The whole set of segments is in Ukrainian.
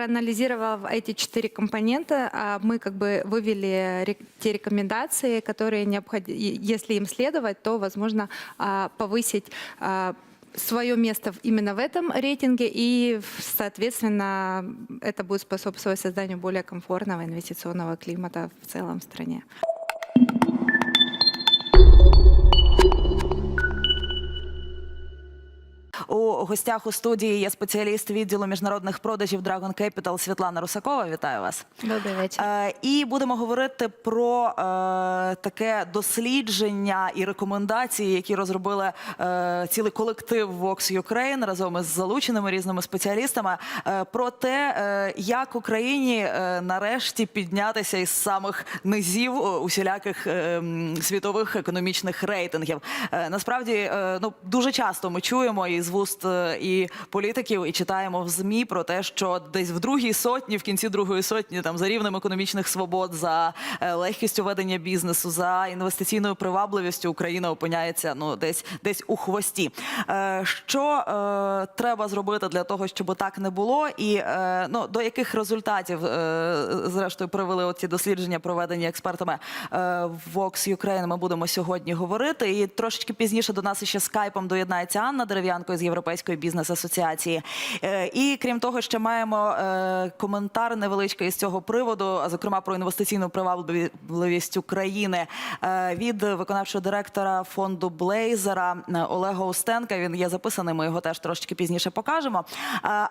проанализировав эти четыре компонента, а, мы как бы вывели те рекомендации, которые необходимы, если им следовать, то возможно а, повысить а, свое место именно в этом рейтинге, и, соответственно, это будет способствовать созданию более комфортного инвестиционного климата в целом в стране. У гостях у студії є спеціаліст відділу міжнародних продажів Dragon Capital Світлана Русакова. Вітаю вас. Добрый вечер. Е, і будемо говорити про е, таке дослідження і рекомендації, які розробили е, цілий колектив Vox Ukraine разом із залученими різними спеціалістами, е, про те, е, як Україні е, нарешті піднятися із самих низів усіляких е, світових економічних рейтингів. Е, насправді, е, ну дуже часто ми чуємо і з вуст е, і політиків, і читаємо в змі про те, що десь в другій сотні, в кінці другої сотні, там за рівнем економічних свобод, за е, легкістю ведення бізнесу, за інвестиційною привабливістю Україна опиняється ну десь десь у хвості. Е, Що треба зробити для того, щоб так не було, і ну до яких результатів зрештою привели оці дослідження, проведені експертами е, Vox Ukraine, Ми будемо сьогодні говорити. І трошечки пізніше до нас ще скайпом доєднається Анна Дерев'янко з Європейської бізнес-асоціації. Е, І крім того, ще маємо е, коментар невеличкий із цього приводу, а зокрема про інвестиційну привабливість України е, від виконавчого директора фонду Блейзера Олега Устенка. Він є записаний. Ми його теж трошечки пізніше покажемо.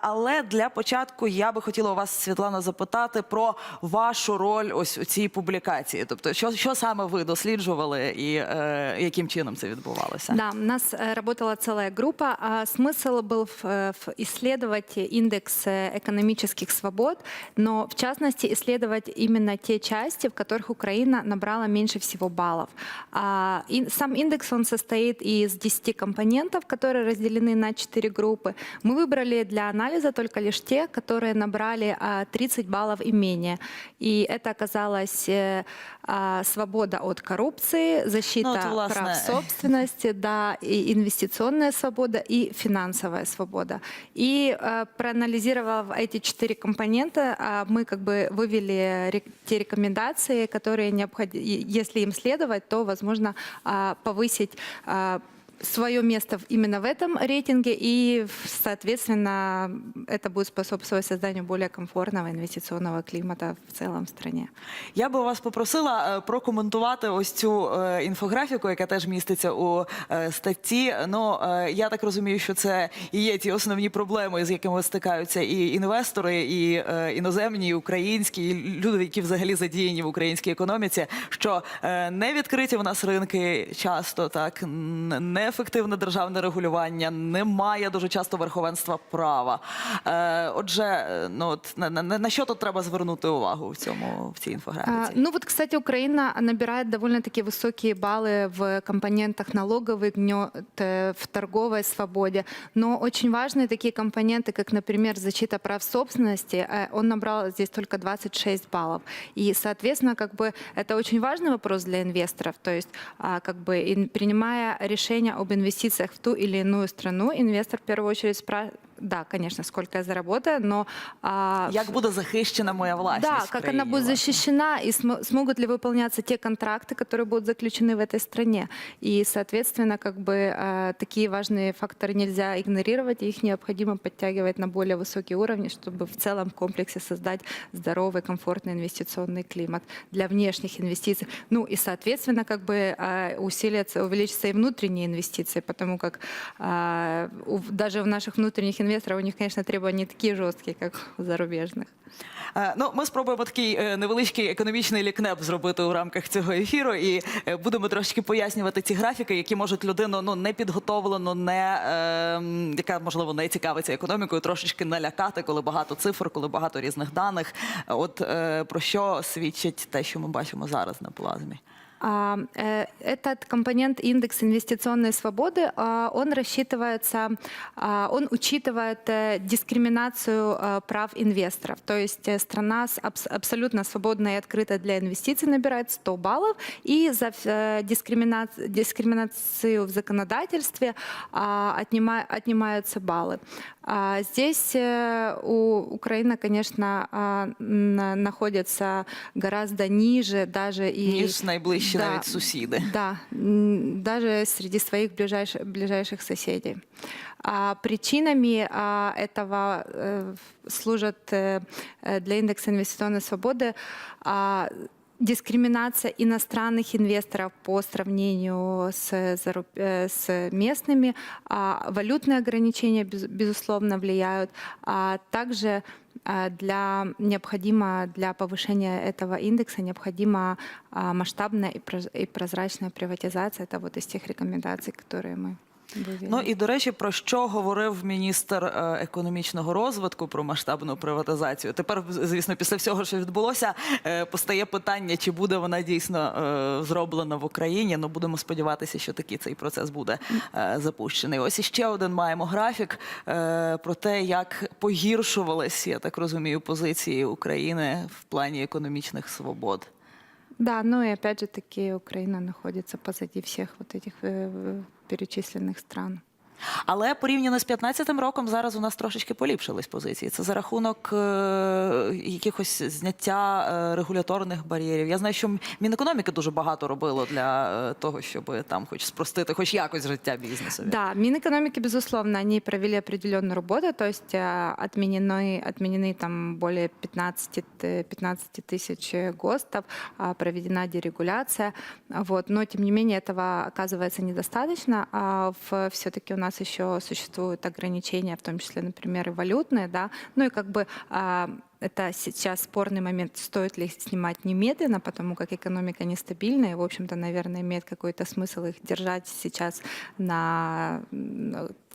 Але для початку я би хотіла у вас, Світлана, запитати про вашу роль ось у цій публікації. Тобто, що, що саме ви досліджували і е, яким чином це відбувалося? Да, у нас э, работала целая группа. А смысл был в, э, в исследовать индекс э, экономических свобод, но в частности исследовать именно те части, в которых Украина набрала меньше всего баллов. А, и сам индекс он состоит из 10 компонентов, которые разделены на 4 группы. Мы выбрали для анализа только лишь те, которые набрали а, 30 баллов и менее. И это оказалось э, а, свобода от коррупции, защита Ну, прав собственности, да, и инвестиционная свобода, и финансовая свобода. И э, проанализировав эти четыре компонента, а, мы как бы вывели ре- те рекомендации, которые необходимы, если им следовать, то возможно а, повысить а, свое место именно в этом рейтинге, и, соответственно, это будет способствовать созданию более комфортного инвестиционного климата в целом в стране. Я би вас попросила е, прокоментувати ось цю е, інфографіку, яка теж міститься у е, статті. Ну е, я так розумію, що це і є ті основні проблеми, з якими стикаються і інвестори, і е, іноземні, і українські, і люди, які взагалі задіяні в українській економіці. Що не відкриті в нас ринки часто, так н- неефективне державне регулювання, немає дуже часто верховенства права. Е, Отже, е, ну от на, на, на що тут треба звернути увагу в цьому в цій інфографіці? А, ну вот, кстати, Украина набирает довольно-таки высокие баллы в компонентах налоговый гнет, э, в торговой свободе. Но очень важные такие компоненты, как, например, защита прав собственности, э, он набрал здесь только 26 баллов. И, соответственно, как бы это очень важный вопрос для инвесторов. То есть, а, как бы ин- принимая решение об инвестициях в ту или иную страну, инвестор в первую очередь спрашивает, да, конечно, сколько я заработаю, но а, Як буде захищена моя власність? да, в как она країні, будет власне? защищена и смо- смогут ли выполняться те контракты, которые будут заключены в этой стране. И, соответственно, как бы э, такие важные факторы нельзя игнорировать, и их необходимо подтягивать на более высокие уровни, чтобы в целом в комплексе создать здоровый, комфортный инвестиционный климат для внешних инвестиций. Ну и, соответственно, как бы э, усилятся, увеличатся и внутренние инвестиции, потому как э, у- даже в наших внутренних инвесторов у них, конечно, требования не такие жесткие, как у зарубежных. Е, Ну, ми спробуємо такий е, невеличкий економічний лікнеп зробити у рамках цього ефіру, і е, будемо трошки пояснювати ці графіки, які можуть людину ну не підготовлену, не е, яка можливо не цікавиться економікою, трошечки налякати, коли багато цифр, коли багато різних даних. От е, про що свідчить те, що ми бачимо зараз на плазмі. А, э, Этот компонент индекс инвестиционной свободы, а, он рассчитывается, а, он учитывает э, дискриминацию э, прав инвесторов. То есть страна абсолютно свободная и открытая для инвестиций набирает 100 баллов, и за дискримина- дискриминацию в законодательстве отнима- отнимаются баллы. Здесь у Украина, конечно, на- находится гораздо ниже даже и Ніж найближчі Да. навіть сусіди. Да, м, даже среди своих ближайших, ближайших соседей. А причинами а, этого э, служат э, э, для индекса инвестиционной свободы а, дискриминация иностранных инвесторов по сравнению с, э, с местными, а, валютные ограничения, без- безусловно, влияют, а также а, для, необходимо для повышения этого индекса необходима а, масштабная и проз- и прозрачная приватизация. Это вот из тех рекомендаций, которые мы. Ну і до речі, про що говорив міністр е, економічного розвитку про масштабну приватизацію? Тепер, звісно, після всього, що відбулося, е, постає питання, чи буде вона дійсно е, зроблена в Україні. Ну будемо сподіватися, що такий цей процес буде запущений. Ось іще один маємо графік про те, як погіршувались, я так розумію, позиції України в плані економічних свобод. Да, ну и опять же таки Украина находится позади всех вот этих перечисленных стран. Але порівняно з 15-м роком зараз у нас трошечки поліпшились позиції. Це за рахунок е, якихось зняття е, регуляторних бар'єрів. Я знаю, що Мінекономіки дуже багато робило для е, того, щоб там хоч спростити, хоч якось життя бізнесу. Да, Минэкономики, безусловно, они провели определенную работу, то есть э, отменены, отменены там более 15, т- 15 тысяч э, ГОСТов, а, проведена дерегуляция, вот, но тем не менее этого оказывается недостаточно, а все-таки у нас еще существуют ограничения, в том числе, например, и валютные, да, ну и как бы а, это сейчас спорный момент, стоит ли их снимать немедленно, потому как экономика нестабильная, и, в общем-то, наверное, имеет какой-то смысл их держать сейчас на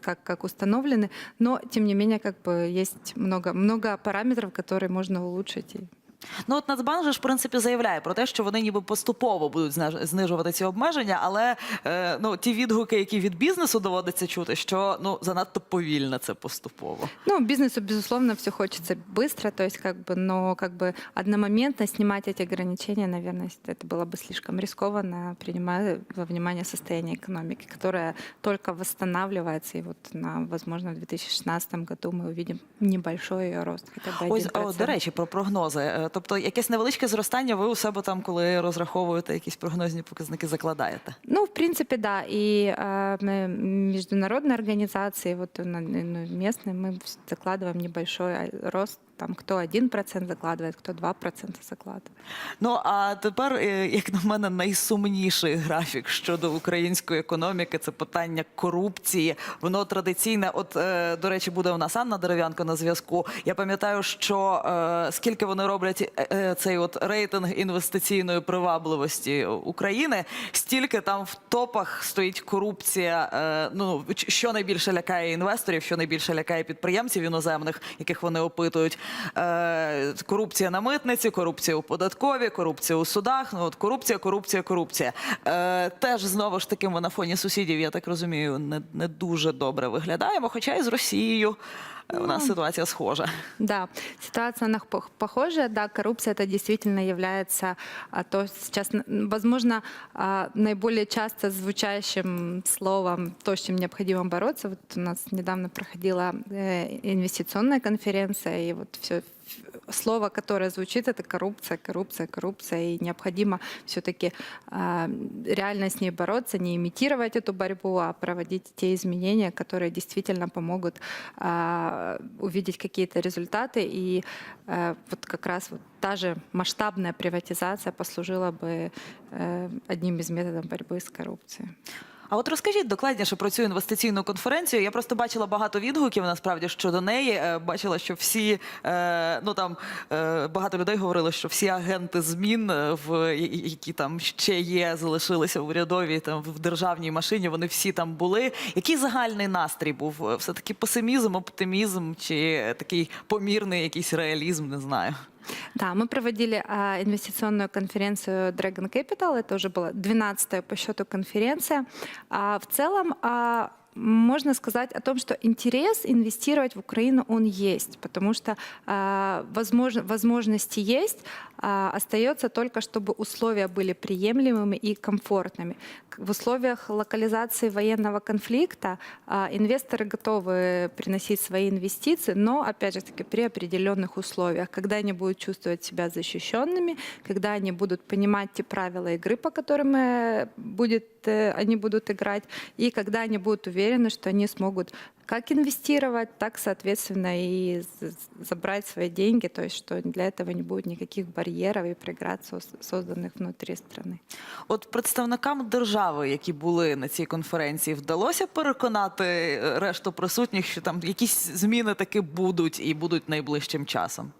как, как установлены, но, тем не менее, как бы есть много, много параметров, которые можно улучшить. И Ну от Нацбанк же ж в принципі заявляє про те, що вони ніби поступово будуть зниж- знижувати ці обмеження, але е, ну ті відгуки, які від бізнесу доводиться чути, що ну занадто повільно це поступово. Ну, бизнесу, безусловно, все хочется быстро, то есть как бы, но как бы одномоментно снимать эти ограничения, наверное, это было бы слишком рискованно, принимая во внимание состояние экономики, которая только восстанавливается, и вот на, возможно, в 2016 году мы увидим небольшой ее рост, хотя бы 1%. Ось о, до речі, про прогнози. Е, Тобто, якесь невеличке зростання, ви у себе там, коли розраховуєте якісь прогнозні показники, закладаєте. Ну, в принципе, да. И э, м, международные организации, вот на- ну, местные, мы вс- закладываем небольшой а, рост. Там кто 1% закладывает, кто 2% закладывает. Ну а тепер, е, як на мене, найсумніший графік щодо української економіки це питання корупції. Воно традиційне. От е, до речі, буде у нас Анна Дерев'янко на зв'язку. Я пам'ятаю, що е, скільки вони роблять е, е, цей от рейтинг інвестиційної привабливості України, стільки там в топах стоїть корупція. е, Ну що найбільше лякає інвесторів, що найбільше лякає підприємців іноземних, яких вони опитують. Корупція на митниці, корупція у податковій, корупція у судах. Ну от корупція, корупція, корупція. Теж знову ж таки ми на фоні сусідів, я так розумію, не, не дуже добре виглядаємо. Хоча і з Росією у нас ситуація схожа. Да, ситуация она пох- похожая. Да, коррупция это действительно является то сейчас, возможно, наиболее часто звучащим словом, то, с чем необходимо бороться. Вот у нас недавно проходила э, инвестиционная конференция, и вот все слово, которое звучит, это коррупция, коррупция, коррупция, и необходимо все-таки реально с ней бороться, не имитировать эту борьбу, а проводить те изменения, которые действительно помогут а, увидеть какие-то результаты. И э, вот как раз вот та же масштабная приватизация послужила бы э, одним из методов борьбы с коррупцией. А от розкажіть докладніше про цю інвестиційну конференцію. Я просто бачила багато відгуків насправді щодо неї. Е, Бачила, що всі е, ну там е, багато людей говорили, що всі агенти змін, в які там ще є, залишилися в урядовій там в державній машині. Вони всі там були. Який загальний настрій був? Все таки песимізм, оптимізм чи такий помірний якийсь реалізм? Не знаю. Да, мы проводили а, инвестиционную конференцию Dragon Capital. Это уже была 12-я по счету конференция. А, в целом а, можно сказать о том, что интерес инвестировать в Украину он есть, потому что а, возможно, возможности есть, А, Остается только, чтобы условия были приемлемыми и комфортными. В условиях локализации военного конфликта а, инвесторы готовы приносить свои инвестиции, но, опять же таки, при определенных условиях, когда они будут чувствовать себя защищенными, когда они будут понимать те правила игры, по которым э, будет, э, они будут играть, и когда они будут уверены, что они смогут как инвестировать, так, соответственно, и з- з- забрать свои деньги, то есть что для этого не будет никаких барьеров и преград, сос- созданных внутри страны. От представникам держави, які були на цій конференції, вдалося переконати е, решту присутніх, що там якісь зміни таки будуть і будуть найближчим часом.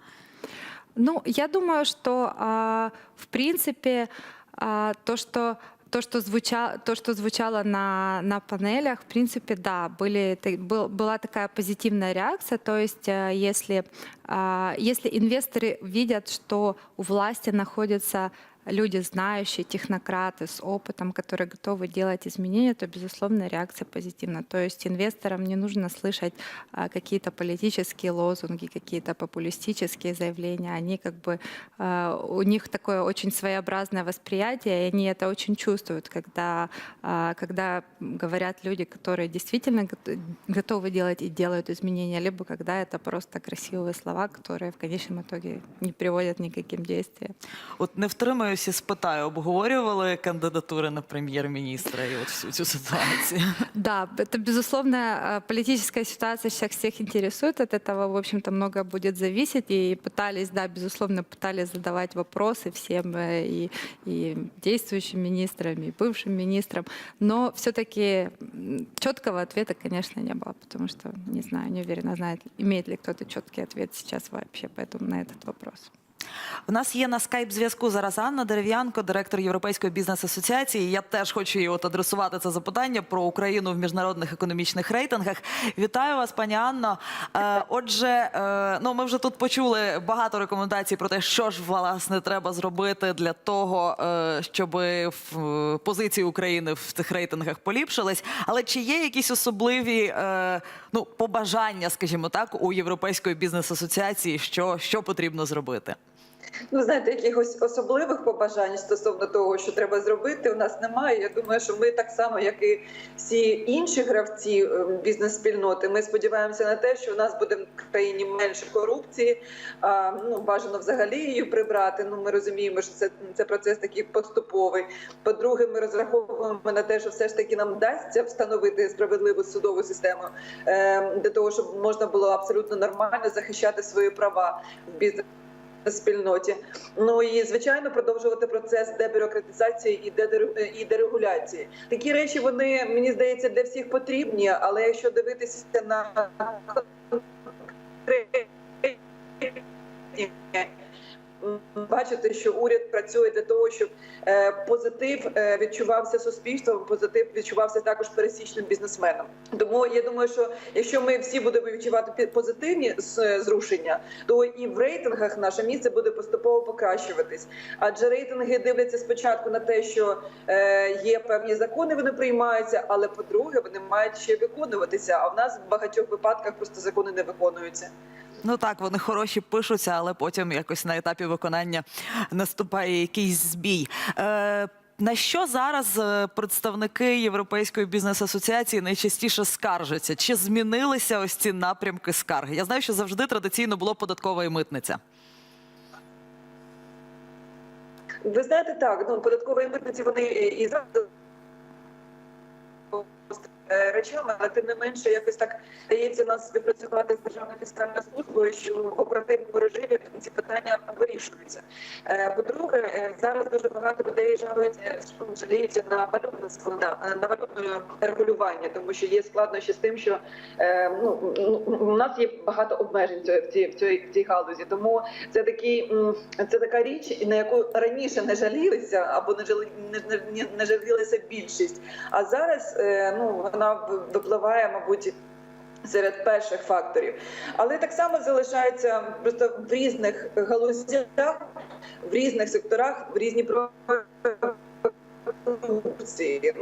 Ну, я думаю, что, а, в принципе, а, то, что то, что, звуча, то, что звучало на, на панелях, в принципе, да, были, та- был- была такая позитивная реакция. То есть, э, если, а, если инвесторы видят, что у власти находятся люди, знающие, технократы с опытом, которые готовы делать изменения, то, безусловно, реакция позитивна. То есть инвесторам не нужно слышать а, какие-то политические лозунги, какие-то популистические заявления. Они как бы, а, у них такое очень своеобразное восприятие, и они это очень чувствуют, когда, а, когда говорят люди, которые действительно гот- готовы делать и делают изменения, либо когда это просто красивые слова, которые в конечном итоге не приводят ни к каким действиям. От не втримаюся і спитаю, обговорювали кандидатури на прем'єр-міністра і от всю цю ситуацію. Да, это, безусловно, э, политическая ситуация сейчас всех интересует. От этого, в общем-то, много будет зависеть. И пытались, да, безусловно, пытались задавать вопросы всем э, и, и действующим министрам, и бывшим министрам. Но все-таки четкого ответа, конечно, не было, потому что, не знаю, не уверена, знает, имеет ли кто-то четкий ответ сейчас вообще поэтому на этот вопрос. У нас є на скайп зв'язку зараз Анна Дерев'янко, директор Європейської бізнес-асоціації. Я теж хочу їй от адресувати це запитання про Україну в міжнародних економічних рейтингах. Вітаю вас, пані Анно. Е, Отже, е, ну ми вже тут почули багато рекомендацій про те, що ж власне треба зробити для того, е, щоб позиції України в цих рейтингах поліпшились. Але чи є якісь особливі ну побажання, скажімо так, у європейської бізнес-асоціації, що, що потрібно зробити? Ну, знаєте, якихось особливих побажань стосовно того, що треба зробити, у нас немає. Я думаю, що ми так само, як і всі інші гравці е, бізнес-спільноти, ми сподіваємося на те, що у нас буде в країні менше корупції. А, ну бажано взагалі її прибрати. Ну ми розуміємо, що це, це процес такий поступовий. По-друге, ми розраховуємо на те, що все ж таки нам вдасться встановити справедливу судову систему е, для того, щоб можна було абсолютно нормально захищати свої права в бізнес спільноті. Ну і звичайно продовжувати процес дебюрократизації і і дерегуляції. Такі речі вони мені здається для всіх потрібні, але якщо дивитися на Бачите, що уряд працює для того, щоб е, позитив е, відчувався суспільством, позитив відчувався також пересічним бізнесменом. Тому я думаю, що якщо ми всі будемо відчувати позитивні зрушення, то і в рейтингах наше місце буде поступово покращуватись. Адже рейтинги дивляться спочатку на те, що е, є певні закони, вони приймаються, але по-друге, вони мають ще виконуватися. А в нас в багатьох випадках просто закони не виконуються. Ну так, вони хороші пишуться, але потім якось на етапі виконання наступає якийсь збій. Е, на що зараз е, представники Європейської бізнес-асоціації найчастіше скаржаться? Чи змінилися ось ці напрямки скарги? Я знаю, що завжди традиційно було податкова і митниця. Ви знаєте, так ну податкові митниці вони і і зараз е, речами, але тим не менше якось так дається нас співпрацювати з державною фіскальною службою, що в оперативному режимі ці питання вирішуються. Е, По-друге, е, зараз дуже багато людей жалуються, жаліються на валютне склада на валютне регулювання, тому що є складнощі з тим, що е, ну у нас є багато обмежень в цій- в цій в цій, галузі. Тому це такий це така річ, на яку раніше не жалілися або не жали не, не, не жалілася більшість. А зараз е, ну вона випливає, мабуть. Серед перших факторів, але так само залишається просто в різних галузях, в різних секторах, в різні продукції.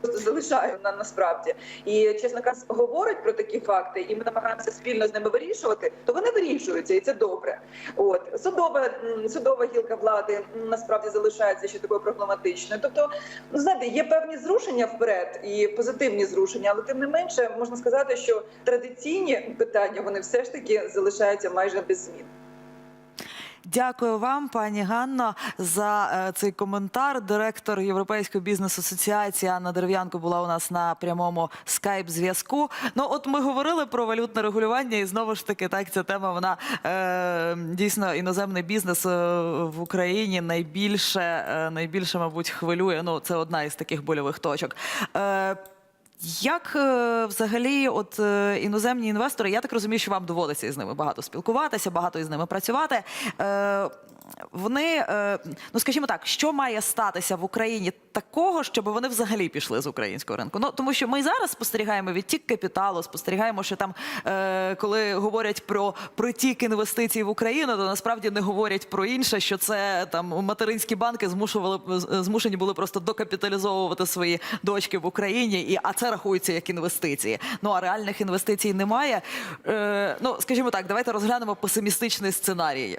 Просто залишаю на насправді. І чесно кажучи, говорять про такі факти, і ми намагаємося спільно з ними вирішувати, то вони вирішуються, і це добре. От судова судова гілка влади насправді залишається ще такою проблематичною. Тобто, ну знаєте, є певні зрушення вперед і позитивні зрушення, але тим не менше можна сказати, що традиційні питання вони все ж таки залишаються майже без змін. Дякую вам, пані Ганно, за е, цей коментар. Директор Європейської бізнес-асоціації Анна Дерев'янко була у нас на прямому скайп-зв'язку. Ну, от ми говорили про валютне регулювання, і знову ж таки, так, ця тема вона е, дійсно іноземний бізнес е, в Україні найбільше, е, найбільше, мабуть, хвилює. Ну, це одна із таких больових точок. Е, як е, взагалі, от е, іноземні інвестори, я так розумію, що вам доводиться із ними багато спілкуватися, багато із ними працювати. Вони, е, ну скажімо так, що має статися в Україні такого, щоб вони взагалі пішли з українського ринку? Ну тому що ми зараз спостерігаємо відтік капіталу, спостерігаємо, що там, е, коли говорять про притік інвестицій в Україну, то насправді не говорять про інше, що це там материнські банки змушували змушені були просто докапіталізовувати свої дочки в Україні, і а це рахується як інвестиції. Ну а реальних інвестицій немає. Е, ну скажімо так, давайте розглянемо песимістичний сценарій.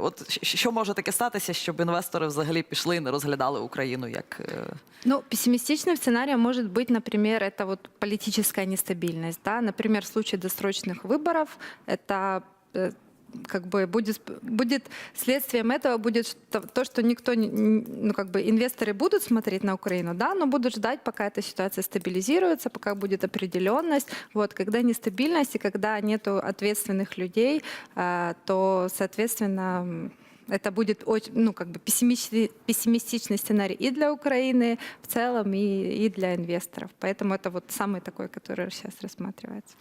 От щ- що може таке статися, щоб інвестори взагалі пішли і не розглядали Україну як е, Ну, пессимистичным сценарием может быть, например, это вот политическая нестабильность. Да? Например, в случае досрочных выборов это э, как бы будет, будет следствием этого будет что- то, что никто, не- н- ну как бы инвесторы будут смотреть на Украину, да, но будут ждать, пока эта ситуация стабилизируется, пока будет определенность. Вот, когда нестабильность и когда нету ответственных людей, э, то, соответственно, м, это будет очень, ну, как бы пессимистичный, пессимистичный сценарий и для Украины в целом, и, и для инвесторов. Поэтому это вот самый такой, который сейчас рассматривается.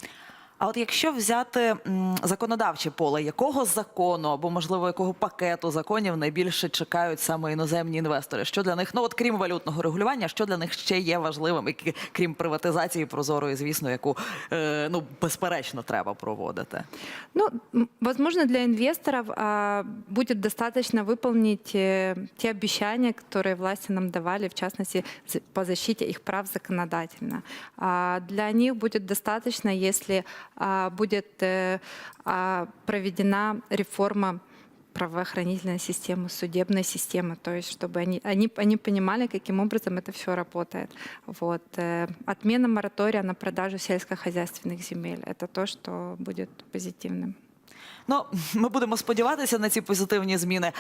А от якщо взяти м, законодавче поле, якого закону або можливо якого пакету законів найбільше чекають саме іноземні інвестори? Що для них, ну от крім валютного регулювання, що для них ще є важливим, які- крім приватизації прозорої, звісно, яку е, ну безперечно треба проводити? Ну, м, возможно, для инвесторов а, будет достаточно выполнить э, те обещания, которые власти нам давали, в частности, за- по защите их прав законодательно. А, для них будет достаточно, если а, будет э, а, проведена реформа правоохранительной системы, судебной системы, то есть чтобы они, они, они понимали, каким образом это все работает. Вот. э, Отмена моратория на продажу сельскохозяйственных земель – это то, что будет позитивным. Ну ми будемо сподіватися на ці позитивні зміни.